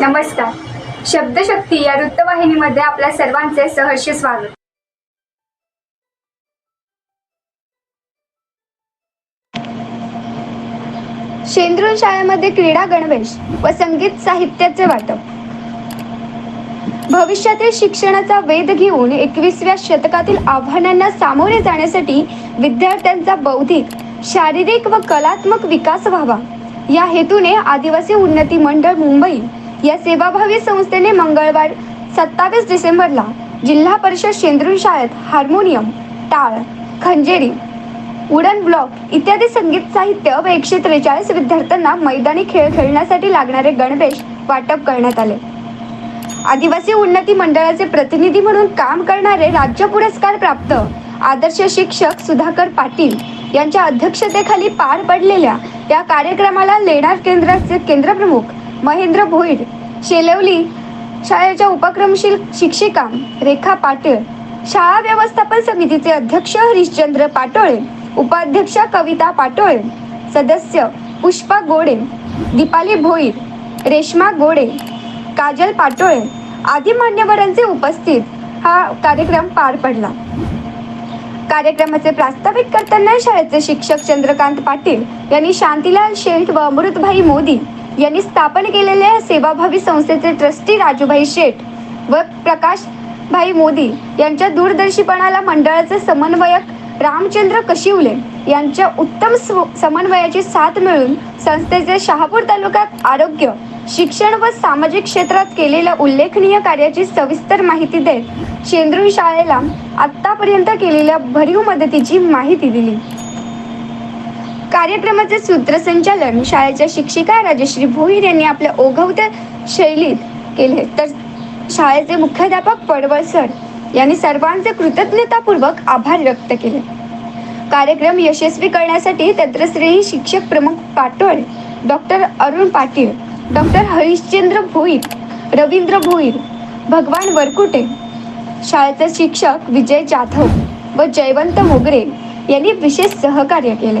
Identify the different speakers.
Speaker 1: नमस्कार. शब्दशक्ती या वृत्तवाहिनीमध्ये आपल्या सर्वांचे सहर्ष स्वागत. शेंद्रून शाळेमध्ये क्रीडा गणवेश व संगीत साहित्याचे वाटप. भविष्यातील शिक्षणाचा वेध घेऊन एकवीसव्या शतकातील आव्हानांना सामोरे जाण्यासाठी विद्यार्थ्यांचा बौद्धिक शारीरिक व कलात्मक विकास व्हावा. या हेतूने आदिवासी उन्नती मंडळ मुंबई या सेवाभावी संस्थेने मंगळवार सत्तावीस डिसेंबरला जिल्हा परिषद शेंद्रुन शाळेत हार्मोनियम टाळ खंजेरी वुडन ब्लॉक इत्यादी संगीत साहित्य व एकशे त्रेचाळीस विद्यार्थ्यांना मैदानी खेळ खेळण्यासाठी लागणारे गणवेश वाटप करण्यात आले. आदिवासी उन्नती मंडळाचे प्रतिनिधी म्हणून काम करणारे राज्य पुरस्कार प्राप्त आदर्श शिक्षक सुधाकर पाटील यांच्या अध्यक्षतेखाली पार पडलेल्या या कार्यक्रमाला लेणार केंद्राचे केंद्रप्रमुख महेंद्र भोईर शेलवली शाळेच्या उपक्रमशील शिक्षिका रेखा पाटील शाळा व्यवस्थापन समितीचे अध्यक्ष हरिश्चंद्र पाटोळे उपाध्यक्षा कविता पाटोळे सदस्य पुष्पा गोडे दीपाली भोईर रेश्मा गोडे काजल पाटोळे आदी मान्यवरांचे उपस्थित हा कार्यक्रम पार पडला. कार्यक्रमाचे प्रास्ताविक करताना शाळेचे शिक्षक चंद्रकांत पाटील यांनी शांतीलाल शेठ व अमृतभाई मोदी यांनी स्थापन केलेल्या सेवाभावी संस्थेचे ट्रस्टी राजूभाई शेठ व प्रकाश भाई मोदी यांच्या दूरदर्शीपणाला मंडळाचे समन्वयक रामचंद्र कशिवले यांच्या उत्तम स्व- समन्वयाची साथ मिळून संस्थेचे शहापूर तालुक्यात आरोग्य शिक्षण व सामाजिक क्षेत्रात केलेल्या उल्लेखनीय कार्याची सविस्तर माहिती देत शेंद्रू शाळेला आतापर्यंत केलेल्या भरीव मदतीची माहिती दिली. कार्यक्रमाचे सूत्रसंचालन शाळेच्या शिक्षिका राजश्री भोईर यांनी आपल्या ओघवत्या शैलीत केले. तर शाळेचे मुख्याध्यापक पडवळ सर यांनी सर्वांचे कृतज्ञतापूर्वक आभार व्यक्त केले. कार्यक्रम यशस्वी करण्यासाठी तंत्रश्रेयी शिक्षक प्रमुख पाटोळ डॉक्टर अरुण पाटील डॉक्टर हरिश्चंद्र भोईर रवींद्र भोईर भगवान वरकुटे शाळेचे शिक्षक विजय जाधव व जयवंत मोगरे यांनी विशेष सहकार्य केले.